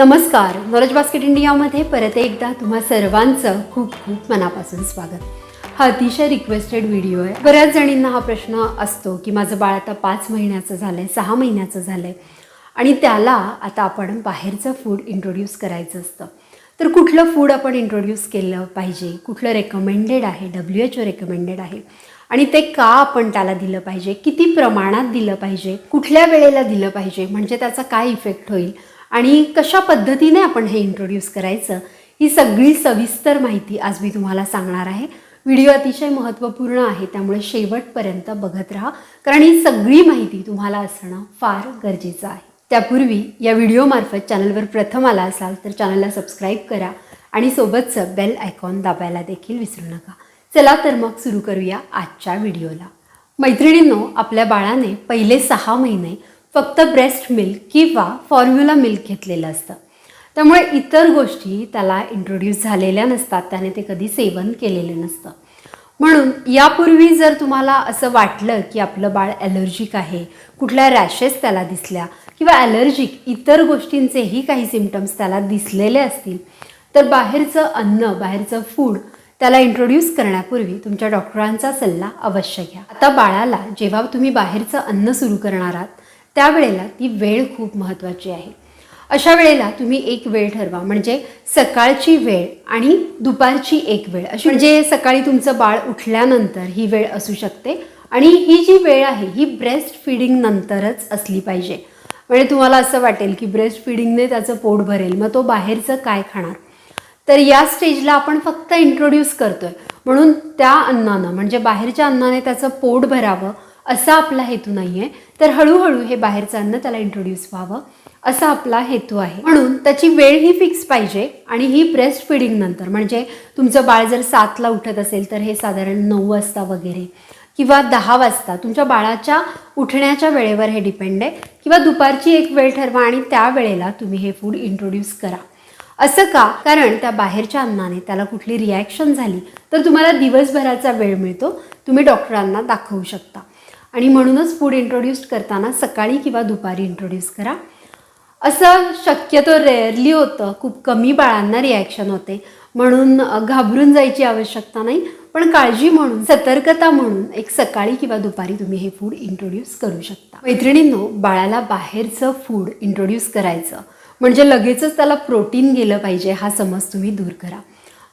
नमस्कार. Knowledge basket इंडियामध्ये परत एकदा तुम्हा सर्वांचं खूप खूप मनापासून स्वागत. हा अतिशय रिक्वेस्टेड व्हिडिओ आहे. बऱ्याच जणींना हा प्रश्न असतो की माझं बाळ आता पाच महिन्याचं झालं आहे सहा महिन्याचं झालं आहे आणि त्याला आता आपण बाहेरचं फूड इंट्रोड्यूस करायचं असतं. तर कुठलं फूड आपण इंट्रोड्यूस केलं पाहिजे? कुठलं रेकमेंडेड आहे? डब्ल्यू एच ओ रेकमेंडेड आहे. आणि ते का आपण त्याला दिलं पाहिजे? किती प्रमाणात दिलं पाहिजे? कुठल्या वेळेला दिलं पाहिजे? म्हणजे त्याचा काय इफेक्ट होईल? आणि कशा पद्धतीने आपण हे इंट्रोड्यूस करायचं ही सगळी सविस्तर माहिती आज मी तुम्हाला सांगणार आहे. व्हिडिओ अतिशय महत्त्वपूर्ण आहे त्यामुळे शेवटपर्यंत बघत राहा. कारण ही सगळी माहिती तुम्हाला असणं फार गरजेचं आहे. त्यापूर्वी या व्हिडिओमार्फत चॅनलवर प्रथम आला असाल तर चॅनलला सबस्क्राईब करा आणि सोबतचं बेल आयकॉन दाबायला देखील विसरू नका. चला तर मग सुरू करूया आजच्या व्हिडिओला मैत्रिणींनो आपल्या बाळाने पहिले सहा महिने फक्त ब्रेस्ट मिल्क किंवा फॉर्म्युला मिल्क घेतलेलं असतं. त्यामुळे इतर गोष्टी त्याला इंट्रोड्यूस झालेल्या नसतात. त्याने ते कधी सेवन केलेलं नसतं. म्हणून यापूर्वी जर तुम्हाला असं वाटलं की आपलं बाळ ॲलर्जिक आहे कुठल्या रॅशेस त्याला दिसल्या किंवा ॲलर्जिक इतर गोष्टींचेही काही सिमटम्स त्याला दिसलेले असतील तर बाहेरचं अन्न बाहेरचं फूड त्याला इंट्रोड्यूस करण्यापूर्वी तुमच्या डॉक्टरांचा सल्ला अवश्य घ्या. आता बाळाला जेव्हा तुम्ही बाहेरचं अन्न सुरू करणार आहात त्यावेळेला ती वेळ खूप महत्त्वाची आहे. अशा वेळेला तुम्ही एक वेळ ठरवा म्हणजे सकाळची वेळ आणि दुपारची एक वेळ. अशी म्हणजे सकाळी तुमचं बाळ उठल्यानंतर ही वेळ असू शकते आणि ही जी वेळ आहे ही ब्रेस्ट फिडिंग नंतरच असली पाहिजे. म्हणजे तुम्हाला असं वाटेल की ब्रेस्ट फिडिंगने त्याचं पोट भरेल मग तो बाहेरचं काय खाणार? तर या स्टेजला आपण फक्त इंट्रोड्यूस करतोय. म्हणून त्या अन्नानं म्हणजे बाहेरच्या अन्नाने त्याचं पोट भरावं असा आपला हेतू नाही आहे तर हळूहळू हे बाहेरचं अन्न त्याला इंट्रोड्यूस व्हावं. असा आपला हेतू आहे. म्हणून त्याची वेळ ही फिक्स पाहिजे आणि ही ब्रेस्ट फिडिंग नंतर. म्हणजे तुमचं बाळ जर सातला उठत असेल तर हे साधारण नऊ वाजता वगैरे किंवा दहा वाजता तुमच्या बाळाच्या उठण्याच्या वेळेवर हे डिपेंड आहे. किंवा दुपारची एक वेळ ठरवा आणि त्या वेळेला तुम्ही हे फूड इंट्रोड्यूस करा. असं का? कारण त्या बाहेरच्या अन्नाने त्याला कुठली रिॲक्शन झाली तर तुम्हाला दिवसभराचा वेळ मिळतो. तुम्ही डॉक्टरांना दाखवू शकता. आणि म्हणूनच फूड इंट्रोड्यूस करताना सकाळी किंवा दुपारी इंट्रोड्यूस करा. असं शक्यतो रेअरली होतं. खूप कमी बाळांना रिॲक्शन होते. म्हणून घाबरून जायची आवश्यकता नाही. पण काळजी म्हणून सतर्कता म्हणून एक सकाळी किंवा दुपारी तुम्ही हे फूड इंट्रोड्यूस करू शकता. मैत्रिणींनो बाळाला बाहेरचं फूड इंट्रोड्यूस करायचं. म्हणजे लगेचच त्याला प्रोटीन गेलं पाहिजे हा समज तुम्ही दूर करा.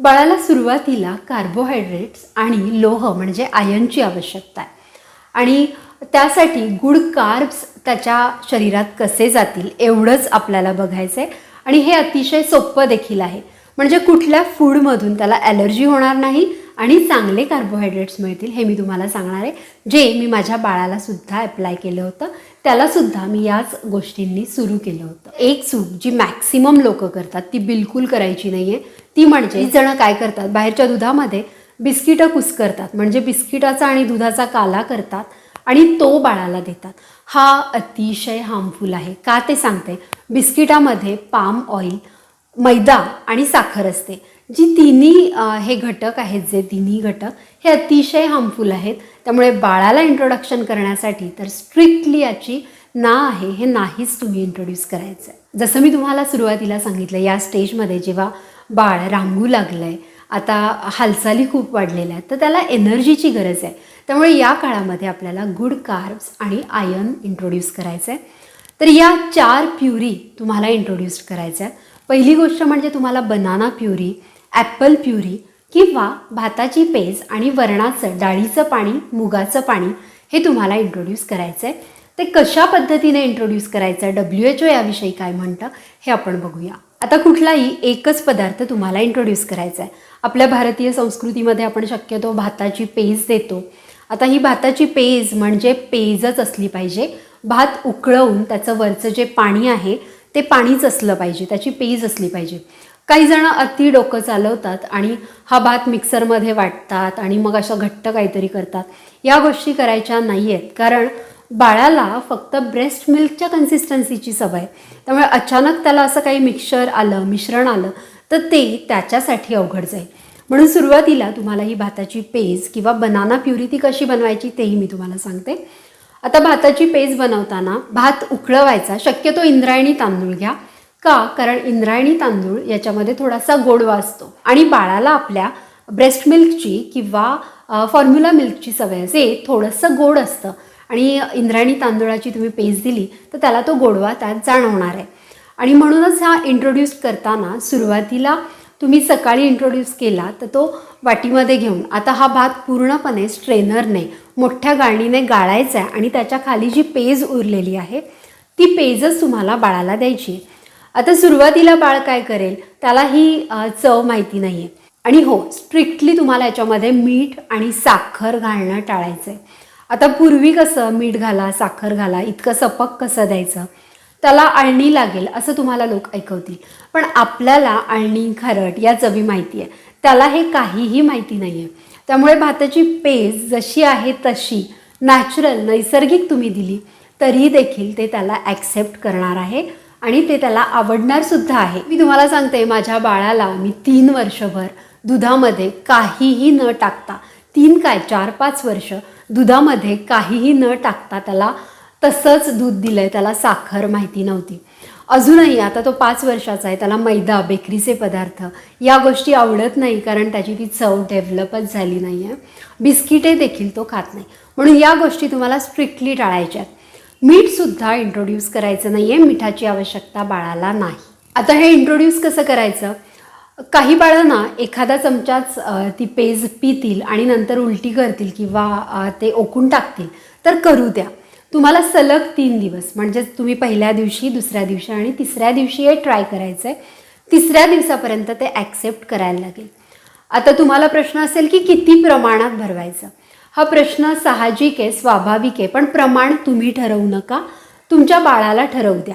बाळाला सुरुवातीला कार्बोहायड्रेट्स आणि लोह म्हणजे आयनची आवश्यकता आहे. आणि त्यासाठी गुड कार्ब्स त्याच्या शरीरात कसे जातील एवढंच आपल्याला बघायचं आहे आणि हे अतिशय सोपं देखील आहे. म्हणजे कुठल्या फूडमधून त्याला ॲलर्जी होणार नाही आणि चांगले कार्बोहायड्रेट्स मिळतील हे मी तुम्हाला सांगणार आहे. जे मी माझ्या बाळालासुद्धा अप्लाय केलं होतं. त्यालासुद्धा मी याच गोष्टींनी सुरू केलं होतं. एक चूक जी मॅक्सिमम लोकं करतात ती बिलकुल करायची नाही आहे ती म्हणजे जणं काय करतात बाहेरच्या दुधामध्ये बिस्किटं कुस्करतात म्हणजे बिस्किटाचा आणि दुधाचा काला करतात आणि तो बाळाला देतात. हा अतिशय हार्मफुल आहे. का ते सांगते? बिस्किटामध्ये पाम ऑइल मैदा आणि साखर असते. जी तिन्ही हे घटक आहेत जे तिन्ही घटक हे अतिशय हार्मफुल आहेत. त्यामुळे बाळाला इंट्रोडक्शन करण्यासाठी तर स्ट्रिक्टली याची ना आहे हे नाहीच तुम्ही इंट्रोड्यूस करायचं आहे जसं मी तुम्हाला सुरुवातीला सांगितलं या स्टेजमध्ये जेव्हा बाळ रांगू लागलं आहे आता हालचाली खूप वाढलेल्या आहेत. तर त्याला एनर्जीची गरज आहे. त्यामुळे या काळामध्ये आपल्याला गुड कार्ब्स आणि आयर्न इंट्रोड्यूस करायचं आहे. तर या चार प्युरी तुम्हाला इंट्रोड्यूस करायच्या आहेत पहिली गोष्ट म्हणजे तुम्हाला बनाना प्युरी ॲपल प्युरी किंवा भाताची पेज आणि वरणाचं डाळीचं पाणी मुगाचं पाणी हे तुम्हाला इंट्रोड्यूस करायचं आहे. ते कशा पद्धतीने इंट्रोड्यूस करायचं आहे? डब्ल्यू एच ओ याविषयी काय म्हणतं? हे आपण बघूया. आता कुठलाही एकच पदार्थ तुम्हाला इंट्रोड्यूस करायचा आहे. आपल्या भारतीय संस्कृतीमध्ये आपण शक्यतो भाताची पेज देतो. आता ही भाताची पेज म्हणजे पेजच असली पाहिजे. भात उकळवून त्याचं वरचं जे पाणी आहे ते पाणीच असलं पाहिजे. त्याची पेज असली पाहिजे. काही जण अति डोकं चालवतात आणि हा भात मिक्सरमध्ये वाटतात आणि मग असं घट्ट काहीतरी करतात. या गोष्टी करायच्या नाही आहेत कारण बाळाला फक्त ब्रेस्ट मिल्कच्या कन्सिस्टन्सीची सवय. आहे. त्यामुळे अचानक त्याला असं काही मिक्सचर आलं मिश्रण आलं तर ते त्याच्यासाठी अवघड जाईल. म्हणून सुरुवातीला तुम्हाला ही भाताची पेज किंवा बनाना प्युरी ती कशी बनवायची तेही मी तुम्हाला सांगते. आता भाताची पेज बनवताना भात उकळवायचा. शक्यतो इंद्रायणी तांदूळ घ्या का? कारण इंद्रायणी तांदूळ याच्यामध्ये थोडासा गोडवा असतो. आणि बाळाला आपल्या ब्रेस्ट मिल्कची किंवा फॉर्म्युला मिल्कची सवय असते. थोडंसं गोड असतं. आणि इंद्रायणी तांदूळाची तुम्ही पेस्ट दिली तर त्याला तो गोडवा त्यात जाणवणार आहे. आणि म्हणूनच हा इंट्रोड्यूस करताना सुरुवातीला तुम्ही सकाळी इंट्रोड्यूस केला तर तो वाटीमध्ये घेऊन. आता हा भात पूर्णपणे स्ट्रेनरने मोठ्या गाळणीने गाळायचा आहे आणि त्याच्याखाली जी पेज उरलेली आहे ती पेजच तुम्हाला बाळाला द्यायची आहे. आता सुरुवातीला बाळ काय करेल त्याला ही चव माहिती नाही आहे आणि हो स्ट्रिक्टली तुम्हाला याच्यामध्ये मीठ आणि साखर घालणं टाळायचं आहे आता पूर्वी कसं मीठ घाला साखर घाला इतकं सपक कसं द्यायचं? त्याला आळणी लागेल असं तुम्हाला लोक ऐकवतील. पण आपल्याला आळणी खारट या चवी माहिती आहे. त्याला हे काहीही माहिती नाही आहे त्यामुळे भाताची पेज जशी आहे तशी नॅचरल नैसर्गिक तुम्ही दिली तरी देखील ते त्याला ॲक्सेप्ट करणार आहे आणि ते त्याला आवडणार सुद्धा आहे. मी तुम्हाला सांगते माझ्या बाळाला मी तीन वर्षभर दुधामध्ये काहीही न टाकता तीन काय चार पाच वर्ष दुधामध्ये काहीही न टाकता त्याला तसंच दूध दिलं आहे त्याला साखर माहिती नव्हती. अजूनही आता तो पाच वर्षाचा आहे त्याला मैदा बेकरीचे पदार्थ या गोष्टी आवडत नाही कारण त्याची ती चव डेव्हलपच झाली नाही आहे बिस्किटे देखील तो खात नाही. म्हणून या गोष्टी तुम्हाला स्ट्रिक्टली टाळायच्या आहेत. मीठसुद्धा इंट्रोड्यूस करायचं नाही आहे मिठाची आवश्यकता बाळाला नाही. आता हे इंट्रोड्यूस कसं करायचं? काही बाळांना एखादा चमचाच ती पेज पितील आणि नंतर उलटी करतील किंवा ते ओकून टाकतील तर करू द्या. तुम्हाला सलग तीन दिवस म्हणजे तुम्ही पहिल्या दिवशी दुसऱ्या दिवशी आणि तिसऱ्या दिवशी हे ट्राय करायचं आहे तिसऱ्या दिवसापर्यंत ते ॲक्सेप्ट करायला लागेल. आता तुम्हाला प्रश्न असेल की किती प्रमाणात भरवायचं? हा प्रश्न साहजिक आहे स्वाभाविक आहे पण प्रमाण तुम्ही ठरवू नका. तुमच्या बाळाला ठरवू द्या.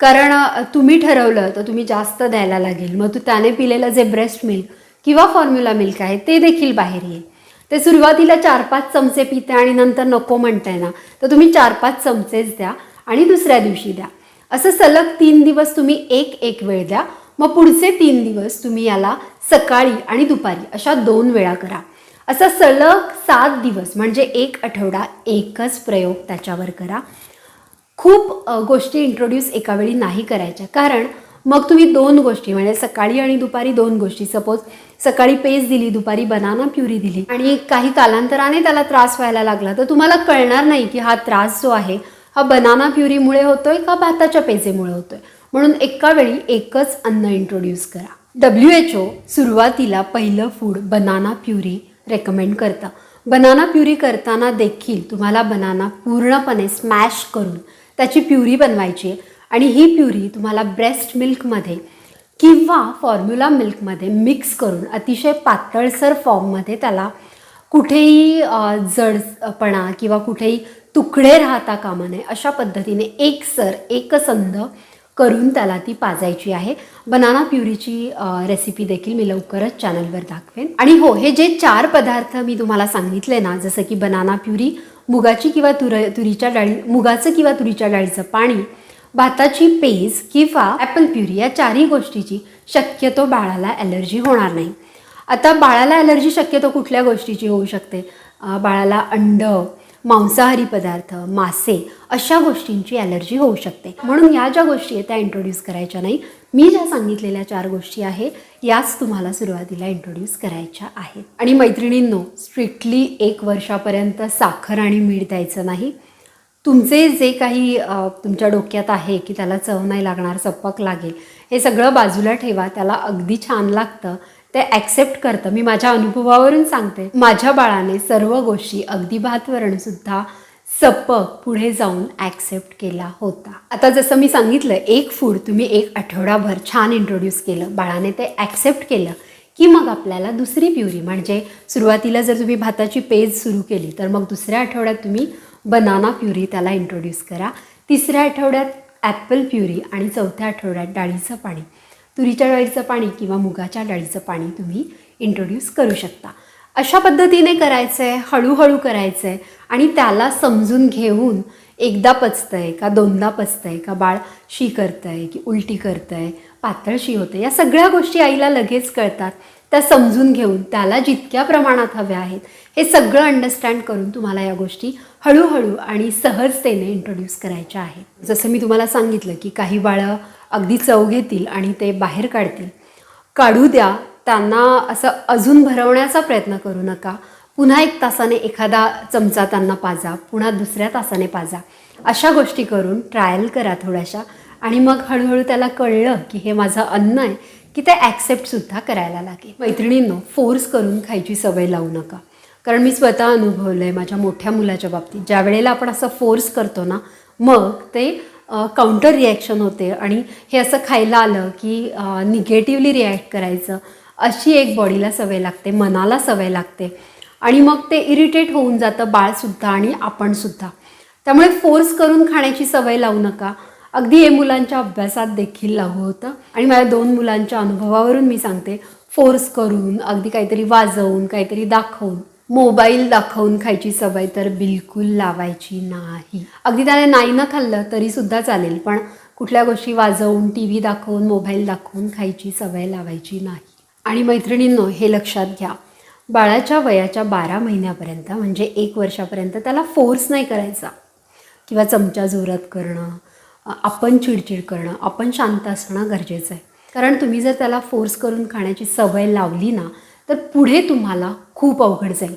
कारण तुम्ही ठरवलं तर तुम्ही जास्त द्यायला लागेल. मग तू त्याने पिलेलं जे ब्रेस्ट मिल्क किंवा फॉर्म्युला मिल्क आहे ते देखील बाहेर येईल. ते सुरुवातीला चार पाच चमचे पिते आणि नंतर नको म्हणताय ना तर तुम्ही चार पाच चमचेच द्या आणि दुसऱ्या दिवशी द्या. असं सलग तीन दिवस तुम्ही एक एक वेळ द्या. मग पुढचे तीन दिवस तुम्ही याला सकाळी आणि दुपारी अशा दोन वेळा करा. असा सलग सात दिवस म्हणजे एक आठवडा एकच प्रयोग त्याच्यावर करा. खूप गोष्टी इंट्रोड्यूस एकावेळी नाही करायच्या. कारण मग तुम्ही दोन गोष्टी म्हणजे सकाळी आणि दुपारी दोन गोष्टी. सपोज सकाळी पेज दिली दुपारी बनाना प्युरी दिली. आणि काही कालांतराने त्याला त्रास व्हायला लागला. तर तुम्हाला कळणार नाही की हा त्रास जो आहे हा बनाना प्युरीमुळे होतोय का भाताच्या पेजेमुळे होतोय. म्हणून एका वेळी एकच अन्न इंट्रोड्यूस करा. डब्ल्यू एच ओ सुरुवातीला पहिलं फूड बनाना प्युरी रेकमेंड करतं. बनाना प्युरी करताना देखील तुम्हाला बनाना पूर्णपणे स्मॅश करून त्याची प्युरी बनवायची आहे. आणि ही प्युरी तुम्हाला ब्रेस्ट मिल्कमध्ये किंवा फॉर्म्युला मिल्कमध्ये मिक्स करून अतिशय पातळसर फॉर्ममध्ये त्याला कुठेही जडपणा किंवा कुठेही तुकडे राहता कामा नये. अशा पद्धतीने एकसर एकसंध करून त्याला ती पाजायची आहे. बनाना प्युरीची रेसिपी देखील मी लवकरच चॅनलवर दाखवेन. आणि हो हे जे चार पदार्थ मी तुम्हाला सांगितले ना जसं की बनाना प्युरी मुगाची किंवा तुर तुरीच्या डाळी मुगाचं किंवा तुरीच्या डाळीचं पाणी भाताची पेज किंवा ॲपल प्युरी या चारही गोष्टीची शक्यतो बाळाला ॲलर्जी होणार नाही. आता बाळाला ॲलर्जी शक्यतो कुठल्या गोष्टीची होऊ शकते? बाळाला अंड मांसाहारी पदार्थ मासे अशा गोष्टींची ॲलर्जी होऊ शकते. म्हणून या ज्या गोष्टी आहेत त्या इंट्रोड्यूस करायच्या नाही. मी ज्या सांगितलेल्या चार गोष्टी आहे याच तुम्हाला सुरुवातीला इंट्रोड्यूस करायच्या आहेत. आणि मैत्रिणींनो स्ट्रिक्टली एक वर्षापर्यंत साखर आणि मीठ द्यायचं नाही. तुमचे जे काही तुमच्या डोक्यात आहे की त्याला चव नाही लागणार सपक लागेल हे सगळं बाजूला ठेवा. त्याला अगदी छान लागतं. ते ॲक्सेप्ट करतं. मी माझ्या अनुभवावरून सांगते. माझ्या बाळाने सर्व गोष्टी अगदी भातवरणसुद्धा सपक पुढे जाऊन ॲक्सेप्ट केला होता. आता जसं मी सांगितलं एक फूड तुम्ही एक आठवडाभर छान इंट्रोड्यूस केलं बाळाने ते ॲक्सेप्ट केलं की मग आपल्याला दुसरी प्युरी. म्हणजे सुरुवातीला जर तुम्ही भाताची पेज सुरू केली तर मग दुसऱ्या आठवड्यात तुम्ही बनाना प्युरी त्याला इंट्रोड्यूस करा. तिसऱ्या आठवड्यात ॲपल प्युरी आणि चौथ्या आठवड्यात डाळीचं पाणी. तुरीच्या डाळीचं पाणी किंवा मुगाच्या डाळीचं पाणी तुम्ही इंट्रोड्यूस करू शकता. अशा पद्धतीने करायचं आहे हळूहळू करायचं आहे आणि त्याला समजून घेऊन एकदा पचतंय का दोनदा पचतंय का बाळ शी करतंय की उलटी करतंय पातळ शी होते या सगळ्या गोष्टी आईला लगेच कळतात. त्या समजून घेऊन त्याला जितक्या प्रमाणात हव्या आहेत हे सगळं अंडरस्टँड करून तुम्हाला या गोष्टी हळूहळू आणि सहजतेने इंट्रोड्यूस करायच्या आहेत. जसं मी तुम्हाला सांगितलं की काही बाळं अगदी चव घेतील आणि ते बाहेर काढतील. काढू द्या त्यांना असं अजून भरवण्याचा प्रयत्न करू नका. पुन्हा एक तासाने एखादा चमचा त्यांना पाजा पुन्हा दुसऱ्या तासाने पाजा. अशा गोष्टी करून ट्रायल करा थोड्याशा. आणि मग हळूहळू त्याला कळलं की हे माझं अन्न आहे की ते ॲक्सेप्टसुद्धा करायला लागेल. मैत्रिणींनो फोर्स करून खायची सवय लावू नका. कारण मी स्वतः अनुभवलं आहे माझ्या मोठ्या मुलाच्या बाबतीत. ज्या वेळेला आपण असं फोर्स करतो ना मग ते काउंटर रिॲक्शन होते. आणि हे असं खायला आलं की निगेटिव्हली रिॲक्ट करायचं. अशी एक बॉडीला सवय लागते मनाला सवय लागते. आणि मग ते इरिटेट होऊन जातं बाळसुद्धा आणि आपणसुद्धा. त्यामुळे फोर्स करून खाण्याची सवय लावू नका. अगदी हे मुलांच्या अभ्यासात देखील लागू होतं. आणि माझ्या दोन मुलांच्या अनुभवावरून मी सांगते फोर्स करून अगदी काहीतरी वाजवून काहीतरी दाखवून मोबाईल दाखवून खायची सवय तर बिलकुल लावायची नाही. अगदी त्याने नाही ना खाल्लं तरी सुद्धा चालेल पण कुठल्या गोष्टी वाजवून टी व्ही दाखवून मोबाईल दाखवून खायची सवय लावायची नाही. आणि मैत्रिणींनो हे लक्षात घ्या. बाळाच्या वयाच्या बारा महिन्यापर्यंत म्हणजे एक वर्षापर्यंत त्याला फोर्स नाही करायचा. किंवा चमचा जोरात करणं आपण चिडचिड करणं आपण शांत असणं गरजेचं आहे. कारण तुम्ही जर त्याला फोर्स करून खाण्याची सवय लावली ना तर पुढे तुम्हाला खूप अवघड जाईल.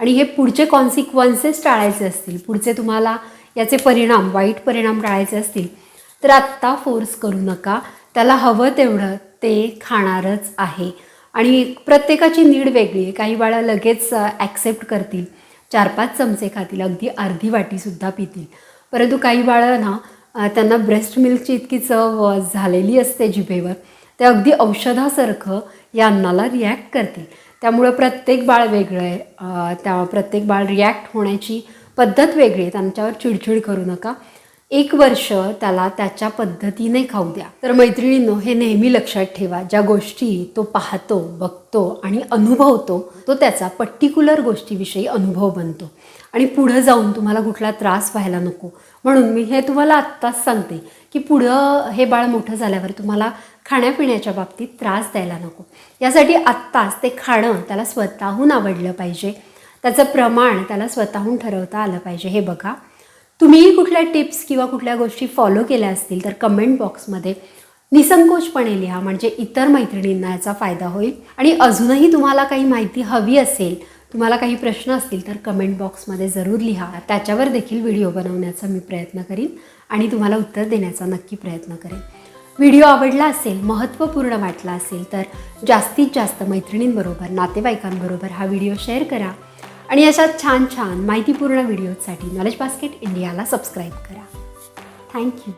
आणि हे पुढचे कॉन्सिक्वन्सेस टाळायचे असतील पुढचे तुम्हाला याचे परिणाम वाईट परिणाम टाळायचे असतील तर आत्ता फोर्स करू नका. त्याला हवं तेवढं ते खाणारच आहे. आणि प्रत्येकाची नीड वेगळी आहे. काही बाळा लगेच ॲक्सेप्ट करतील. चार पाच चमचे खातील. अगदी अर्धी वाटीसुद्धा पितील. परंतु काही बाळं ना त्यांना ब्रेस्ट मिल्कची इतकी चव झालेली असते जिभेवर ते अगदी औषधासारखं या अन्नाला रिॲक्ट करतील. त्यामुळं प्रत्येक बाळ वेगळं आहे. त्या प्रत्येक बाळ रिॲक्ट होण्याची पद्धत वेगळी आहे. त्यांच्यावर चिडचिड करू नका. एक वर्ष त्याला त्याच्या पद्धतीने खाऊ द्या. तर मैत्रिणींनो हे नेहमी लक्षात ठेवा. ज्या गोष्टी तो पाहतो बघतो आणि अनुभवतो तो त्याचा पर्टिक्युलर गोष्टीविषयी अनुभव बनतो. आणि पुढं जाऊन तुम्हाला कुठला त्रास व्हायला नको. म्हणून मी हे तुम्हाला आत्ताच सांगते की पुढं हे बाळ मोठं झाल्यावर तुम्हाला खाण्यापिण्याच्या बाबतीत त्रास द्यायला नको. यासाठी आत्ताच ते खाणं त्याला स्वतःहून आवडलं पाहिजे. त्याचं प्रमाण त्याला स्वतःहून ठरवता आलं पाहिजे. हे बघा. तुम्हीही कुठल्या टिप्स किंवा कुठल्या गोष्टी फॉलो केल्या असतील तर कमेंट बॉक्समध्ये निसंकोचपणे लिहा म्हणजे इतर मैत्रिणींना याचा फायदा होईल. आणि अजूनही तुम्हाला काही माहिती हवी असेल तुम्हाला काही प्रश्न असतील तर कमेंट बॉक्समध्ये जरूर लिहा. त्याच्यावर देखील व्हिडिओ बनवण्याचा मी प्रयत्न करीन आणि तुम्हाला उत्तर देण्याचा नक्की प्रयत्न करेन. व्हिडिओ आवडला असेल महत्त्वपूर्ण वाटला असेल तर जास्तीत जास्त मैत्रिणींबरोबर नातेवाईकांबरोबर हा व्हिडिओ शेअर करा. आणि अशा छान छान माहितीपूर्ण व्हिडिओजसाठी नॉलेज बास्केट इंडियाला सबस्क्राईब करा. Thank you